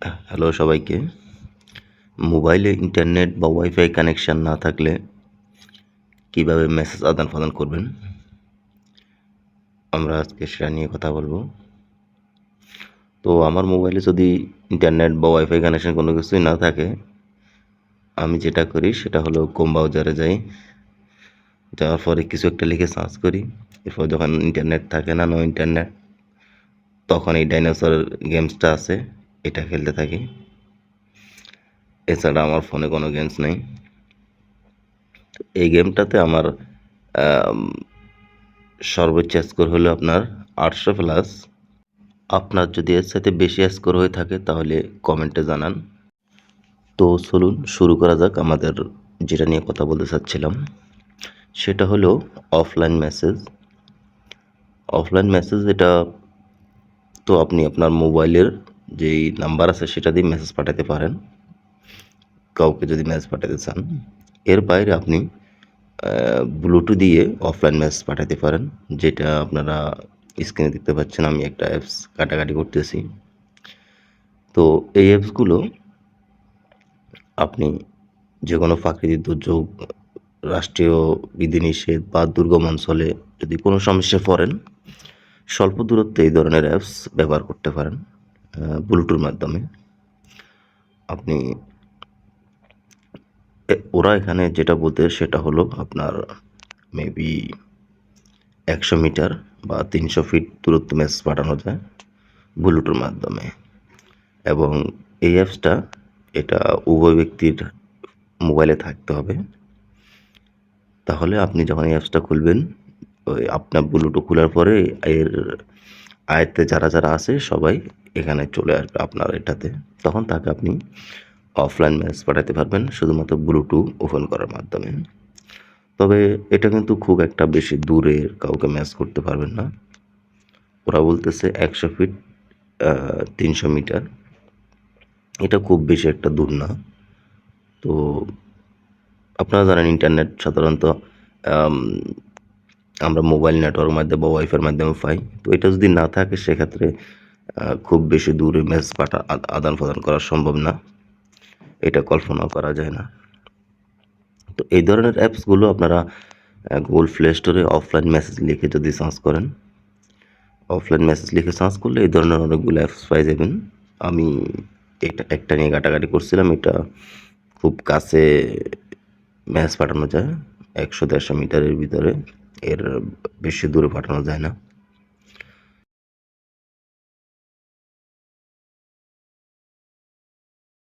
Hello সবাইকে। মোবাইলে internet বা ওয়াইফাই কানেকশান না থাকলে কীভাবে মেসেজ আদান প্রদান করবেন? আমরা আজকে সেটা নিয়ে কথা বলব। তো আমার মোবাইলে যদি ইন্টারনেট বা ওয়াইফাই কানেকশান কোনো কিছুই না থাকে, আমি যেটা করি সেটা হলো কোম ব্রাউজারে যাই। যাওয়ার পরে কিছু একটা লিখে সার্চ করি। এরপর যখন ইন্টারনেট থাকে না নো ইন্টারনেট তখন এই ডাইনোসর গেমসটা আছে এটা খেলতে থাকি। এছাড়া আমার ফোনে কোনো গেমস নেই। এই গেমটাতে আমার সর্বোচ্চ স্কোর হলো আপনার আটশো প্লাস আপনার যদি এর সাথে বেশি স্কোর হয়ে থাকে তাহলে কমেন্টে জানান। তো চলুন, শুরু করা যাক আমাদের যেটা নিয়ে কথা বলতে চাচ্ছিলাম। সেটা হলো অফলাইন মেসেজ অফলাইন মেসেজ এটা তো আপনি আপনার মোবাইলের যেই নাম্বার আছে সেটা দিয়ে মেসেজ পাঠাতে পারেন। কাউকে যদি মেসেজ পাঠাতে চান। এর বাইরে আপনি ব্লুটুথ দিয়ে অফলাইন মেসেজ পাঠাতে পারেন। যেটা আপনারা স্ক্রিনে দেখতে পাচ্ছেন, আমি একটা অ্যাপস কাটাকাটি করতেছি। তো এই অ্যাপসগুলো আপনি যে কোনো প্রাকৃতিক দুর্যোগ, রাষ্ট্রীয় বিধিনিষেধ বা দুর্গম অঞ্চলে যদি কোনো সমস্যায় পড়েন, স্বল্প দূরত্বে এই ধরনের অ্যাপস ব্যবহার করতে পারেন। ব্লুটুথের মাধ্যমে। আপনি ওরা এখানে যেটা বলতে সেটা হলো আপনার মেবি একশো মিটার বা তিনশো ফিট দূরত্ব মেসেজ পাঠানো যায় ব্লুটুথের মাধ্যমে। এবং এই অ্যাপসটা এটা উভয় ব্যক্তির মোবাইলে থাকতে হবে। তাহলে আপনি যখন এই অ্যাপসটা খুলবেন, ওই আপনার ব্লুটুথ খোলার পরে এর আয়ত্তে যারা যারা আছে সবাই এখানে চলে আসবে আপনার এটাতে। তখন তাকে আপনি অফলাইন মেসেজ পাঠাতে পারবেন, শুধুমাত্র ব্লুটুথ ওপেন করার মাধ্যমে। তবে এটা কিন্তু খুব একটা বেশি দূরে কাউকে ম্যাচ করতে পারবেন না। ওরা বলতেছে একশো ফিট তিনশো মিটার এটা খুব বেশি একটা দূর না। তো আপনারা জানেন ইন্টারনেট সাধারণত আমরা মোবাইল নেটওয়ার্ক মাধ্যমে বা ওয়াইফাইয়ের মাধ্যমে পাই। তো এটা যদি না থাকে, সেক্ষেত্রে খুব বেশি দূরে মেসেজ পাঠা আদান প্রদান করা সম্ভব না। এটা কল্পনা করা যায় না। তো এই ধরনের অ্যাপসগুলো আপনারা গুগল প্লে স্টোরে অফলাইন মেসেজ লিখে যদি সার্চ করেন অফলাইন মেসেজ লিখে সার্চ করলে এই ধরনের অনেকগুলো অ্যাপস পাই যাবেন। আমি এটা একটা নিয়ে ঘাটাঘাটি করছিলাম, এটা খুব কাছে মেসেজ পাঠানো যায়, একশো দেড়শো মিটারের ভিতরে। এর বেশি দূরে পাঠানো যায় না।